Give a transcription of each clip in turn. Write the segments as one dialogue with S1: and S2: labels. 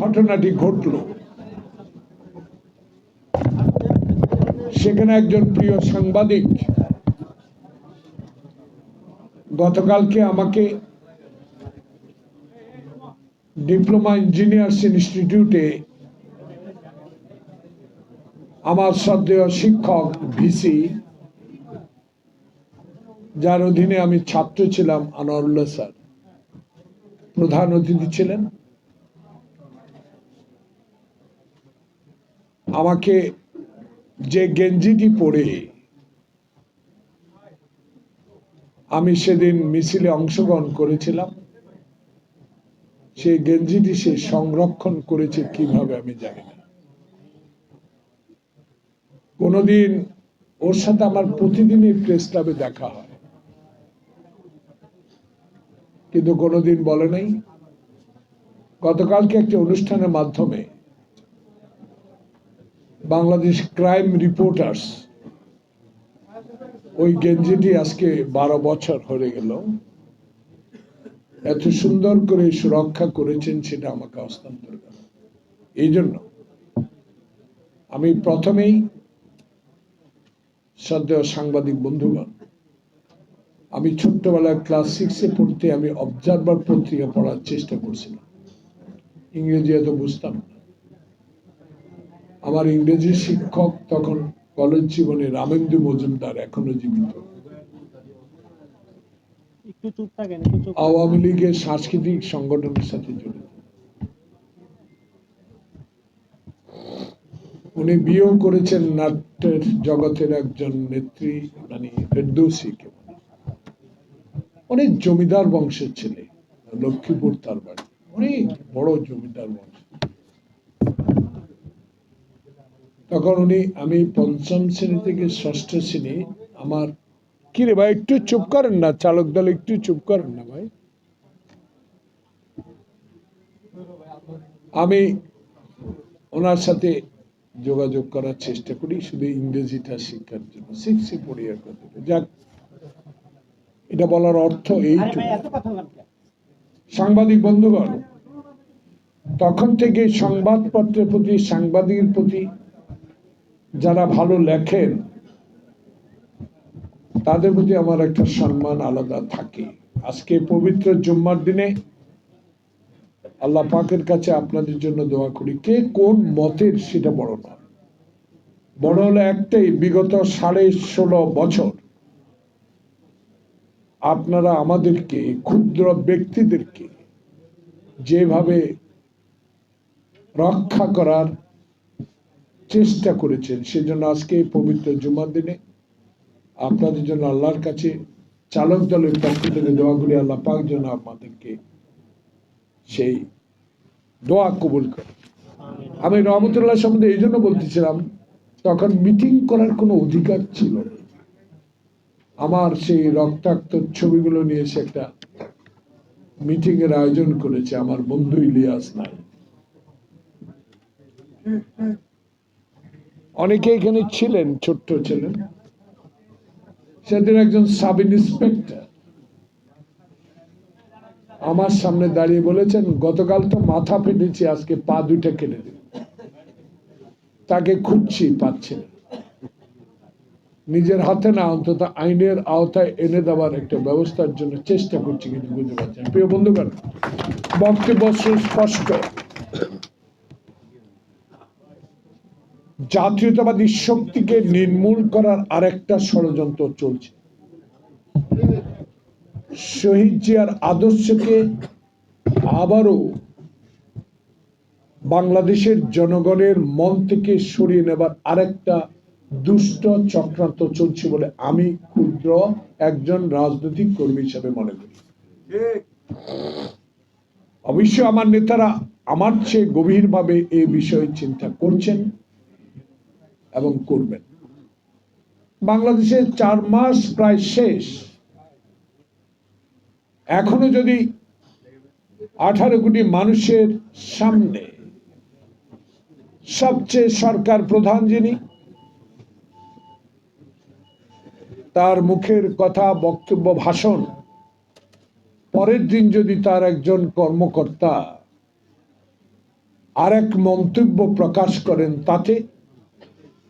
S1: ঘটনাটি ঘটল। সেখানে একজন প্রিয় সাংবাদিক গতকালকে আমাকে ডিপ্লোমা ইঞ্জিনিয়ার্স ইনস্টিটিউটে আমার শ্রদ্ধেয় শিক্ষক ভিসি, যার অধীনে আমি ছাত্র ছিলাম, আনোয়ারুল্লাহ স্যার। প্রধান অতিথি ছিলেন। আমাকে যে গেঞ্জিটি পরে আমি সেদিন মিছিলে অংশগ্রহণ করেছিলাম, সেই গেঞ্জিটি সে সংরক্ষণ করেছে কীভাবে আমি জানি না। কোনোদিন ওর সাথে আমার প্রতিদিনই প্রেস ক্লাবে দেখা হয়। কিন্তু কোনোদিন বলে নাই। গতকালকে একটি অনুষ্ঠানের মাধ্যমে বাংলাদেশ ক্রাইম রিপোর্টার্স। ওই গেঞ্জিটি আজকে বারো বছর হয়ে গেল। এত সুন্দর করে সুরক্ষা করেছেন সেটা আমাকে হস্তান্তর করেন এই জন্য আমি প্রথমেই শ্রদ্ধেয় সাংবাদিক বন্ধুগণ, আমি ছোট্টবেলায় ক্লাস সিক্সে পড়তে আমি অবজারভার পত্রিকা পড়ার চেষ্টা করছিলাম। ইংরেজি এত বুঝতাম না। আমার ইংরেজি শিক্ষক তখন কলেজ জীবনে রামেন্দু মজুমদার এখনও জীবিত। আওয়ামী লীগের সাংস্কৃতিক সংগঠনের সাথে জড়িত। উনি বিয়েও করেছেন নাট্যের জগতের একজন নেত্রী মানে ফেরদৌসিকে অনেক জমিদার বংশের ছেলে লক্ষ্মীপুর তার বাড়ি। অনেক বড় জমিদার বংশ। তখন উনি আমি পঞ্চম শ্রেণি থেকে ষষ্ঠ শ্রেণি আমার কি রে ভাই একটু চুপ করেন না চালক দল একটু চুপ করেন না ভাই। আমি ওনার সাথে যোগাযোগ করার চেষ্টা করি শুধু ইংরেজিটা শিক্ষার জন্য। শিখছি পড়ি আর কথা যাক এটা বলার অর্থ
S2: কেন?
S1: সাংবাদিক বন্ধুগণ তখন থেকে সংবাদপত্রের প্রতি সাংবাদিকের প্রতি যারা ভালো লেখেন, তাদের প্রতি আমার একটা সম্মান আলাদা থাকে। আজকে পবিত্র জুম্মার দিনে আল্লাহ পাকের কাছে আপনাদের জন্য দোয়া করি, কে কোন মতের সেটা বড় না। বড় হলো একটাই, বিগত সাড়ে ষোলো বছর আপনারা আমাদেরকে, ক্ষুদ্র ব্যক্তিদেরকে যেভাবে রক্ষা করার চেষ্টা করেছেন। সেজন্য আজকে পবিত্র জুমার দিনে আপনাদের জন্য আল্লাহর কাছে চালক দলের পক্ষ থেকে দোয়া আল্লাহ পাক যেন আমাদেরকে সেই দোয়া কবুল করে। আমি রহমতুল্লাহ সম্বন্ধে এই জন্য বলতেছিলাম, তখন মিটিং করার কোনো অধিকার ছিল আমার সেই রক্তাক্ত ছবিগুলো নিয়ে সে একটা মিটিং এর আয়োজন করেছে আমার বন্ধু ইলিয়াস নাই অনেকে এখানে ছিলেন, ছোট্ট ছিলেন। সেদিন একজন সাব ইন্সপেক্টর আমার সামনে দাঁড়িয়ে বলেছেন, গতকাল তো মাথা ফেটেছি, আজকে পা দুইটা কেটে দিন। তাকে খুঁজছি, পাচ্ছি নিজের হাতে না, অন্তত আইনের আওতায় এনে দেওয়ার একটা ব্যবস্থার জন্য চেষ্টা করছি, কিন্তু বুঝতে পারছেন প্রিয় বন্ধুগণ, বক্তব্য সুস্পষ্ট। জাতীয়তাবাদী শক্তিকে নির্মূল করার আরেকটা ষড়যন্ত্র চলছে। শহীদ জিয়ার আদর্শকে আবারও বাংলাদেশের জনগণের মন থেকে সরিয়ে নেবার আরেকটা দুষ্ট চক্রান্ত চলছে বলে আমি ক্ষুদ্র একজন রাজনৈতিক কর্মী হিসেবে মনে করি। অবশ্য আমার নেতারা আমার চেয়ে গভীরভাবে এই বিষয়ে চিন্তা করছেন। এবং করবেন। বাংলাদেশের চার মাস প্রায় শেষ। এখনও যদি আঠারো কোটি মানুষের সামনে সবচেয়ে সরকার প্রধান যিনি, তার মুখের কথা, বক্তব্য, ভাষণ, পরের দিন যদি তার একজন কর্মকর্তা আরেক মন্তব্য প্রকাশ করেন, তাতে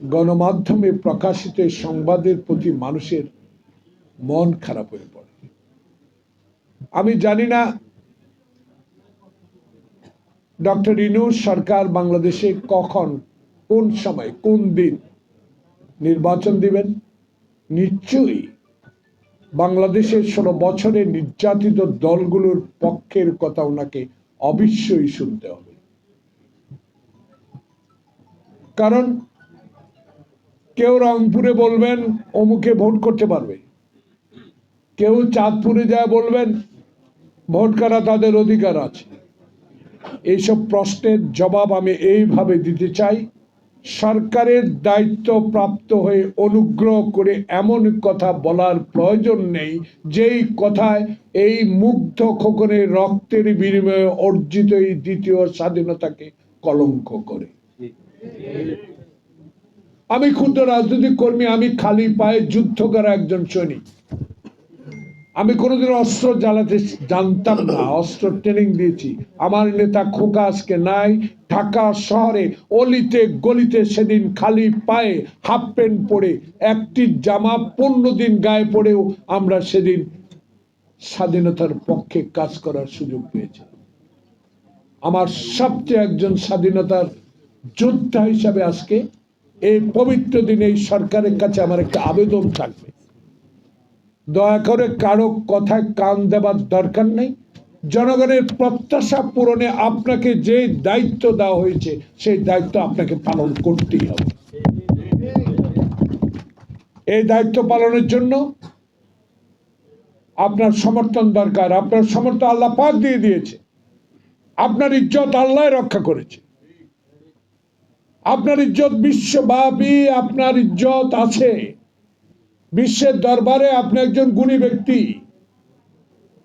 S1: গণমাধ্যমে প্রকাশিত সংবাদের প্রতি মানুষের মন খারাপ হয়ে পড়ে। আমি জানি না, ডক্টর ইনুস সরকার বাংলাদেশে কখন, কোন সময়, কোন দিন নির্বাচন দিবেন? নিশ্চয়ই বাংলাদেশের ষোলো বছরে নির্যাতিত দলগুলোর পক্ষের কথা ওনাকে অবশ্যই শুনতে হবে। কারণ কেউ রংপুরে বলবেন, অমুকে ভোট করতে পারবে। কেউ চাঁদপুরে যায় বলবেন, ভোট করা তাদের অধিকার আছে। এইসব প্রশ্নের জবাব আমি এইভাবে দিতে চাই, সরকারের দায়িত্ব প্রাপ্ত হয়ে অনুগ্রহ করে এমন কথা বলার প্রয়োজন নেই, যেই কথায় এই মুগ্ধ খোকনের রক্তের বিনিময়ে অর্জিত এই দ্বিতীয় স্বাধীনতাকে কলঙ্ক করে। আমি ক্ষুদ্র রাজনৈতিক কর্মী, আমি খালি পায়ে যুদ্ধ করা একজন সৈনিক। আমি কোনোদিন অস্ত্র জ্বালাতে জানতাম না, অস্ত্র ট্রেনিং দিয়েছি। আমার নেতা খোকা আজকে নাই, ঢাকা শহরে অলিতে গলিতে সেদিন খালি পায়ে হাফ প্যান্ট পরে, একটি জামা পনেরো দিন গায়ে পড়েও আমরা সেদিন স্বাধীনতার পক্ষে কাজ করার সুযোগ পেয়েছি। আমার সবচেয়ে একজন স্বাধীনতার যোদ্ধা হিসাবে আজকে এই পবিত্র দিনে এই সরকারের কাছে আমার একটা আবেদন থাকবে। দয়া করে কারও কথায় কান দেবার দরকার নেই। জনগণের প্রত্যাশা পূরণে আপনাকে যে দায়িত্ব দেওয়া হয়েছে, সেই দায়িত্ব আপনাকে পালন করতেই হবে। এই দায়িত্ব পালনের জন্য আপনার সমর্থন দরকার। আপনার সমর্থন আল্লাহ পাক দিয়ে দিয়েছে। আপনার ইজ্জত আল্লাহ রক্ষা করেছে। আপনার ইজ্জত বিশ্বব্যাপী, আপনার ইজ্জত আছে। বিশ্বের দরবারে আপনি একজন গুণী ব্যক্তি।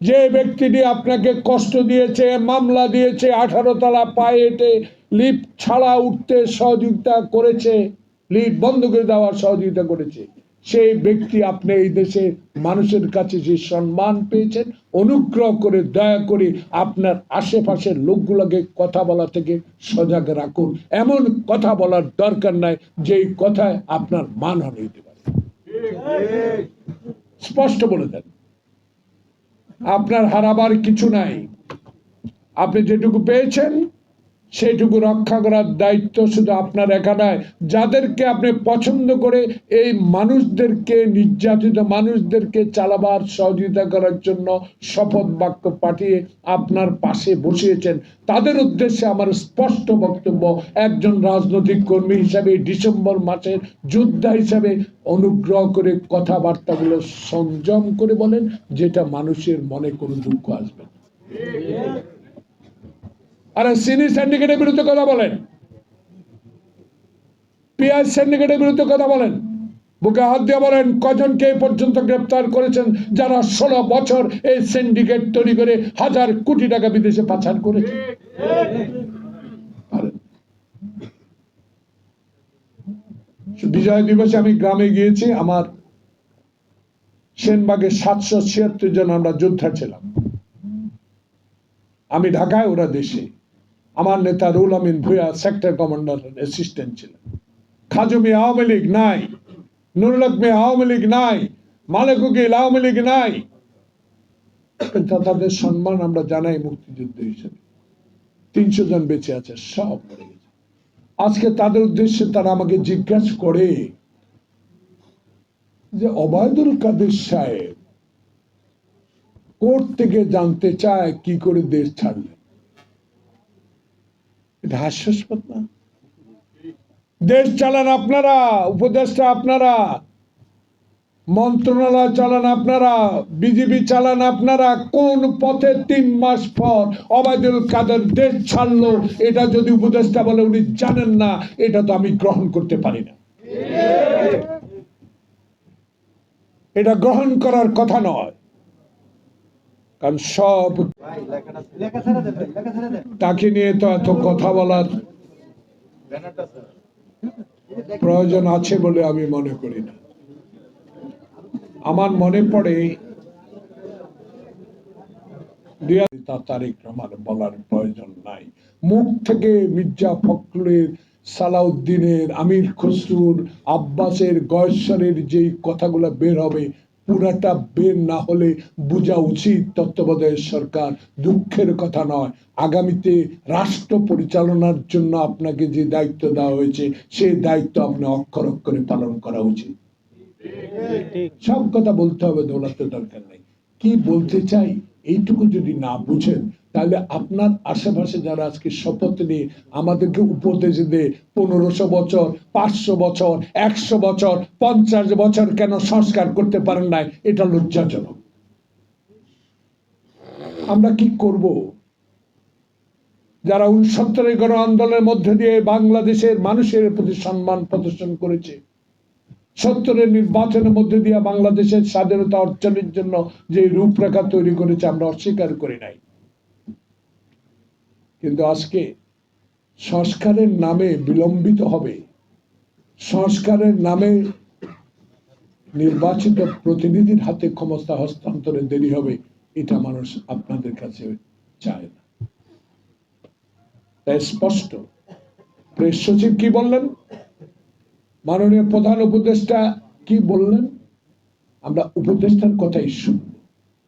S1: যে ব্যক্তিটি আপনাকে কষ্ট দিয়েছে, মামলা দিয়েছে, আঠারো তলা পায়ে হেঁটে লিফট ছাড়া উঠতে সহযোগিতা করেছে লিফ বন্ধ করে দেওয়ার সহযোগিতা করেছে। সেই ব্যক্তি আপনি এই দেশের মানুষের কাছে যে সম্মান পেয়েছেন, অনুগ্রহ করে, দয়া করে আপনার আশেপাশের লোকগুলোকে কথা বলা থেকে সজাগ রাখুন। এমন কথা বলার দরকার নাই যেই কথায় আপনার মানহানি হতে পারে। স্পষ্ট বলে দেন। আপনার হারাবার কিছু নাই। আপনি যেটুকু পেয়েছেন সেইটুকু রক্ষা করার দায়িত্ব শুধু আপনার একা নয় যাদেরকে আপনি পছন্দ করে এই মানুষদেরকে, নির্যাতিত মানুষদেরকে চালাবার সহযোগিতা করার জন্য শপথ বাক্য পাঠিয়ে আপনার পাশে বসিয়েছেন তাদের উদ্দেশ্যে আমার স্পষ্ট বক্তব্য, একজন রাজনৈতিক কর্মী হিসাবে ডিসেম্বর মাসের যোদ্ধা হিসাবে অনুগ্রহ করে কথাবার্তাগুলো সংযম করে বলেন, যেটা মানুষের মনে কোনো দুঃখ আসবে না। আরে সিনি সিন্ডিকেটের বিরুদ্ধে কথা বলেন। পিয়াজ সিন্ডিকেটের বিরুদ্ধে কথা বলেন। বুকে হাত দিয়ে বলেন, কজনকে এই পর্যন্ত গ্রেপ্তার করেছেন যারা ষোলো বছর এই সিন্ডিকেট তৈরি করে হাজার কোটি টাকা বিদেশে পাচার করেছে। বিজয় দিবসে আমি গ্রামে গিয়েছি, আমার সেনবাগে সাতশো ছিয়াত্তর জন আমরা যোদ্ধা ছিলাম। আমি ঢাকায়, ওরা দেশে। আমার নেতা রুল আমিন ভুয়া সেক্টর কমান্ডার অ্যাসিস্ট্যান্ট ছিলেন। খাজমি আওয়ামী লীগ নাই, নুরুল হকমে আওয়ামী লীগ নাই, মালেক উকিল আওয়ামী লীগ নাই। তাদের সম্মান আমরা জানাই মুক্তিযুদ্ধ হিসেবে। তিনশো জন বেঁচে আছে, সব মরে গেছে। আজকে তাদের উদ্দেশ্যে তারা আমাকে জিজ্ঞাসা করে যে অবায়দুল কাদের সাহেব কোর্ট থেকে জানতে চায় কি করে দেশ ছাড়লেন। এটা হাস্যাস্পদ না? দেশ চালান আপনারা, উপদেষ্টা আপনারা, মন্ত্রণালয় চালান আপনারা বিজেপি চালান আপনারা, কোন পথে তিন মাস পর অবায়দুল কাদের দেশ ছাড়লো, এটা যদি উপদেষ্টা বলে উনি জানেন না, এটা তো আমি গ্রহণ করতে পারি না। এটা গ্রহণ করার কথা নয়। কারণ সব তাকে নিয়ে তো এত কথা বলার প্রয়োজন আছে বলে আমি মনে করি না। আমার মনে পড়ে দুই- তা তারেক রহমান বলার প্রয়োজন নাই। মুখ থেকে মির্জা ফখরুলের সালাউদ্দিনের, আমির খসরুর, আব্বাসের, গয়েশ্বরের যে কথাগুলো বের হবে পুরাটা বের না হলে বোঝা উচিত তত্ত্বাবধায়ক সরকার। দুঃখের কথা নয়। আগামীতে রাষ্ট্র পরিচালনার জন্য আপনাকে যে দায়িত্ব দেওয়া হয়েছে সেই দায়িত্ব আপনি অক্ষর অক্ষরে পালন করা উচিত। সব কথা বলতে হবে দৌলাতে দরকার নেই। কি বলতে চাই, এইটুকু যদি না বুঝেন তাহলে আপনার আশেপাশে যারা আজকে শপথ নিয়ে আমাদেরকে উপদেশ দেয়, পনেরোশো বছর, পাঁচশো বছর, একশো বছর, পঞ্চাশ বছর কেন সংস্কার করতে পারেন নাই? এটা লজ্জাজনক। আমরা কি করব? যারা উনসত্তরের গণ আন্দোলনের মধ্যে দিয়ে বাংলাদেশের মানুষের প্রতি সম্মান প্রদর্শন করেছে, সত্তরের নির্বাচনের মধ্যে দিয়ে বাংলাদেশের স্বাধীনতা অর্জনের জন্য যে রূপরেখা তৈরি করেছে, আমরা অস্বীকার করি নাই। কিন্তু আজকে সংস্কারের নামে বিলম্বিত হবে। সংস্কারের নামে নির্বাচিত প্রতিনিধির হাতে ক্ষমতা হস্তান্তরে দেরি হবে, এটা মানুষ আপনাদের কাছে চায় না। তাই স্পষ্ট। প্রেস সচিব কি বললেন? মাননীয় প্রধান উপদেষ্টা কি বললেন? আমরা উপদেষ্টার কথাই শুনব।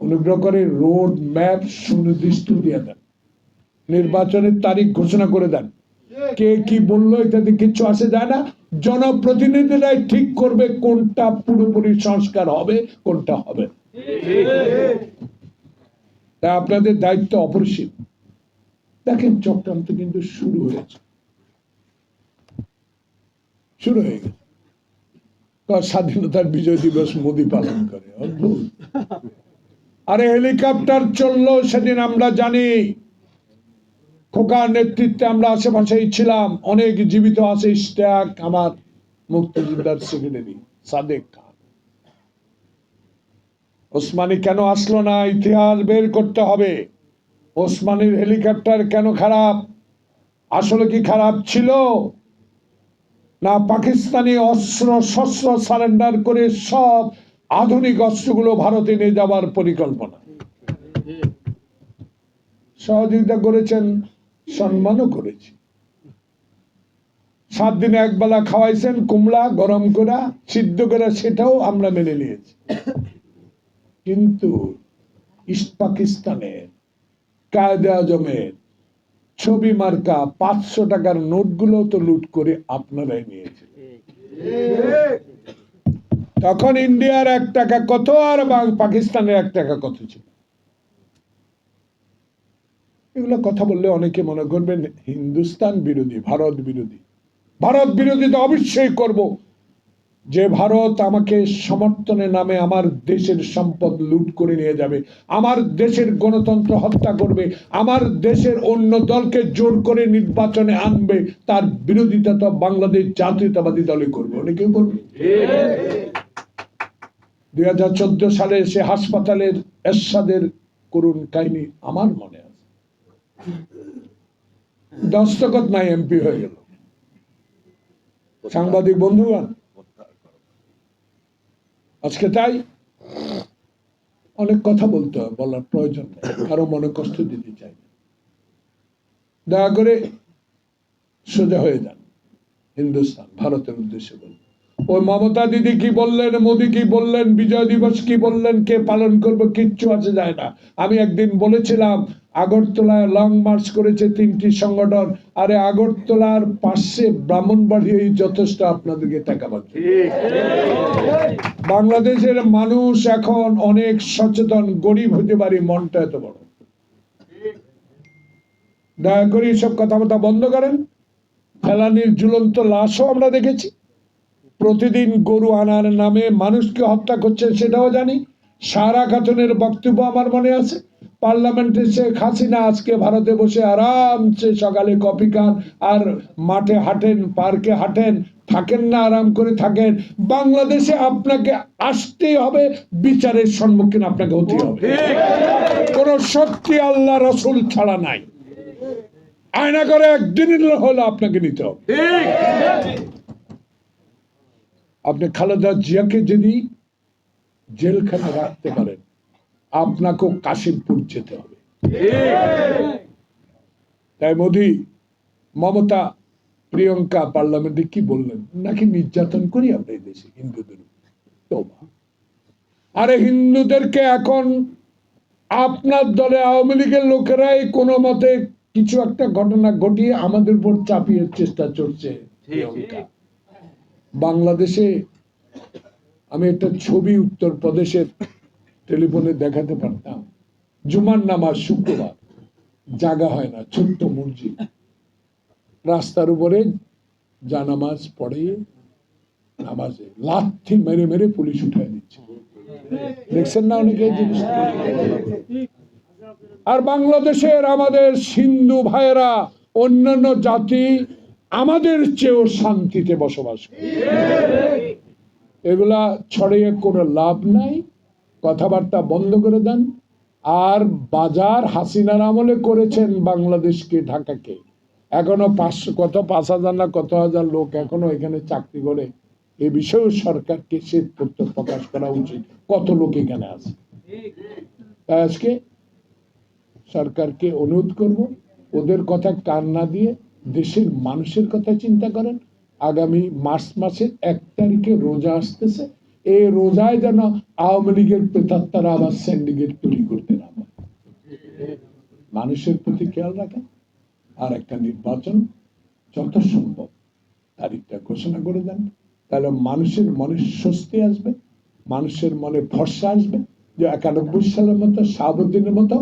S1: অনুগ্রহ করে রোড ম্যাপ সুনির্দিষ্ট দিয়ে দেন। নির্বাচনের তারিখ ঘোষণা করে দেন। কে কি বলল এটাতে কিচ্ছু আসে যায় না। জনপ্রতিনিধিরাই ঠিক করবে কোনটা পুরোপুরি সংস্কার হবে, কোনটা হবে তা আপনাদের দায়িত্ব অপরিসীম। দেখেন চক্রান্ত কিন্তু শুরু হয়েছে। শুরু হয়ে গেছে। স্বাধীনতার বিজয় দিবস মোদি পালন করে। অদ্ভুত। আরে হেলিকপ্টার চলল, সেদিন আমরা জানি খোকার নেতৃত্বে আমরা আশেপাশেই ছিলাম। অনেক জীবিত আছে স্ট্যাক আমার মুক্তিযোদ্ধার সেক্রেটারি সাদেক খান। ওসমানী কেন আসলো না? ইতিহাস বের করতে হবে। ওসমানীর হেলিকপ্টার কেন খারাপ? আসলে কি খারাপ ছিল? না, পাকিস্তানি অস্ত্র, শস্ত্র সারেন্ডার করে সব আধুনিক অস্ত্রগুলো ভারতে নিয়ে যাওয়ার পরিকল্পনা। সহযোগিতা করেছেন সম্মানও করেছি। সাত দিনে একবেলা খাওয়াইছেন, কুমড়া গরম করা, সিদ্ধ করা, সেটাও আমরা মেনে নিয়েছি। কিন্তু ইস্ট পাকিস্তানের কায়দে আজমের ছবি মার্কা পাঁচশো টাকার নোটগুলো তো লুট করে আপনারাই নিয়েছেন তখন ইন্ডিয়ার এক টাকা কত আর পাকিস্তানের এক টাকা কত ছিল? এগুলো কথা বললে অনেকে মনে করবেন হিন্দুস্তান বিরোধী, ভারত বিরোধী। ভারত বিরোধী তো অবশ্যই করব। যে ভারত আমাকে সমর্থনের নামে আমার দেশের সম্পদ লুট করে নিয়ে যাবে, আমার দেশের গণতন্ত্র হত্যা করবে, আমার দেশের অন্য দলকে জোর করে নির্বাচনে আনবে, তার বিরোধিতা তো বাংলাদেশ জাতীয়তাবাদী দলে করবে। অনেকেও করবে দুই হাজার চোদ্দ সালে সে হাসপাতালের এরশাদের করুণ কাহিনী আমার মনে দস্তখত নাই এমপি হয়ে গেল। সাংবাদিক বন্ধুগণ, আজকে তাই অনেক কথা বলতে হয়, বলার প্রয়োজন নেই, কারও মনে কষ্ট দিতে চাই দয়া করে সোজা হয়ে যান, হিন্দুস্তান, ভারতের উদ্দেশ্যে বলুন। ওই মমতা দিদি কি বললেন, মোদি কি বললেন, বিজয় দিবস কি বললেন, কে পালন করবে, কিচ্ছু আছে যায় না। আমি একদিন বলেছিলাম আগরতলায় লং মার্চ করেছে তিনটি সংগঠন। আরে আগরতলার পাশে ব্রাহ্মণবাড়িয়াই যথেষ্ট আপনাদেরকে টাকা পাচ্ছে বাংলাদেশের মানুষ এখন অনেক সচেতন গরিব হতে পারে মনটা এত বড়। দয়া করে সব কথাবার্তা বন্ধ করেন। ফেলানির ঝুলন্ত লাশও আমরা দেখেছি। প্রতিদিন গরু আনার নামে মানুষকে হত্যা করছে সেটাও জানি। সারা খাতুনের বক্তব্য আমার মনে আছে। পার্লামেন্টে শেখ হাসিনা আজকে ভারতে বসে আরামসে সকালে কফি খান আর মাঠে হাঁটেন, পার্কে হাঁটেন, থাকেন না, আরাম করে থাকেন। বাংলাদেশে আপনাকে আসতেই হবে, বিচারের সম্মুখীন আপনাকে হতে হবে। কোন শক্তি আল্লাহ রসুল ছাড়া নাই। আয়না করে একদিন হলে আপনাকে নিতে হবে। আপনি খালেদা জিয়াকে যদি জেলখানে রাখতে পারেন আপনাকেও কাশিমপুর যেতে হবে। তাই মোদি, মমতা, প্রিয়ঙ্কা পার্লামেন্টে কি বললেন? নাকি নির্যাতন করি আমরা এই দেশে, হিন্দুদের আরে হিন্দুদেরকে এখন আপনার দলে আওয়ামী লীগের লোকেরাই কোনো মতে কিছু একটা ঘটনা ঘটিয়ে আমাদের উপর চাপিয়ে চেষ্টা চলছে বাংলাদেশে, আমি একটা ছবি উত্তর প্রদেশের টেলিফোনে দেখাতে পারতাম। জুমার নামাজ শুক্রবার। জাগা হয় না, ছোট্ট মসজিদ। রাস্তার উপরে জানামাজ পড়ে, নামাজে লাথি মেরে মেরে পুলিশ উঠায় দিচ্ছে। দেখছেন না অনেকে আর বাংলাদেশের আমাদের সিন্ধু ভাইয়েরা, অন্যান্য জাতি আমাদের চেয়েও শান্তিতে বসবাস করে। এগুলা ছড়িয়ে কোনো লাভ নাই। কথাবার্তা বন্ধ করে দেন। আর বাজার হাসিনার আমলে করেছেন বাংলাদেশকে, ঢাকাকে। এখনও পাঁচশো কত পাঁচ হাজার না কত হাজার লোক এখনও এখানে চাকরি করে। এ বিষয়েও সরকারকে শ্বেত পত্র প্রকাশ করা উচিত। কত লোক এখানে আছে? তাই আজকে সরকারকে অনুরোধ করব, ওদের কথা কান না দিয়ে দেশের মানুষের কথা চিন্তা করেন। আগামী মার্চ মাসের এক তারিখে রোজা আসতেছে। এই রোজায় যেন আওয়ামী লীগের প্রেতাত্মারা আবার সিন্ডিকেট তৈরি করতে না। মানুষের প্রতি খেয়াল রাখেন। আর একটা নির্বাচন যত সম্ভব তারিখটা ঘোষণা করে দেন। তাহলে মানুষের মনে স্বস্তি আসবে। মানুষের মনে ভরসা আসবে যে একানব্বই সালের মতো, শাহাবুদ্দিনের মতো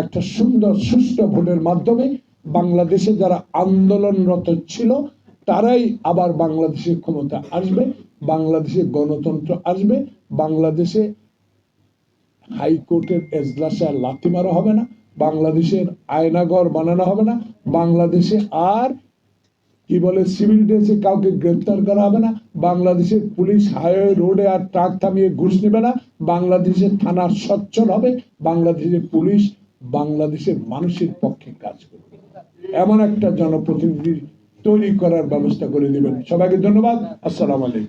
S1: একটা সুন্দর, সুষ্ঠু ভোটের মাধ্যমে বাংলাদেশে যারা আন্দোলনরত ছিল, তারাই আবার বাংলাদেশের ক্ষমতা আসবে। বাংলাদেশে গণতন্ত্র আসবে, বাংলাদেশে হাইকোর্টের এজলাসে আর লাথি মারা হবে না, বাংলাদেশের আয়নাঘর বানানো হবে না, বাংলাদেশে আর, কি বলে, সিভিল ড্রেসে কাউকে গ্রেফতার করা হবে না বাংলাদেশের পুলিশ হাইওয়ে রোডে আর ট্রাক থামিয়ে ঘুষ নেবে না বাংলাদেশের থানা সচ্ছল হবে, বাংলাদেশের পুলিশ বাংলাদেশের মানুষের পক্ষে কাজ করবে। এমন একটা জনপ্রতিনিধি তৈরি করার ব্যবস্থা করে দেবেন। সবাইকে ধন্যবাদ। আসসালাম আলাইকুম।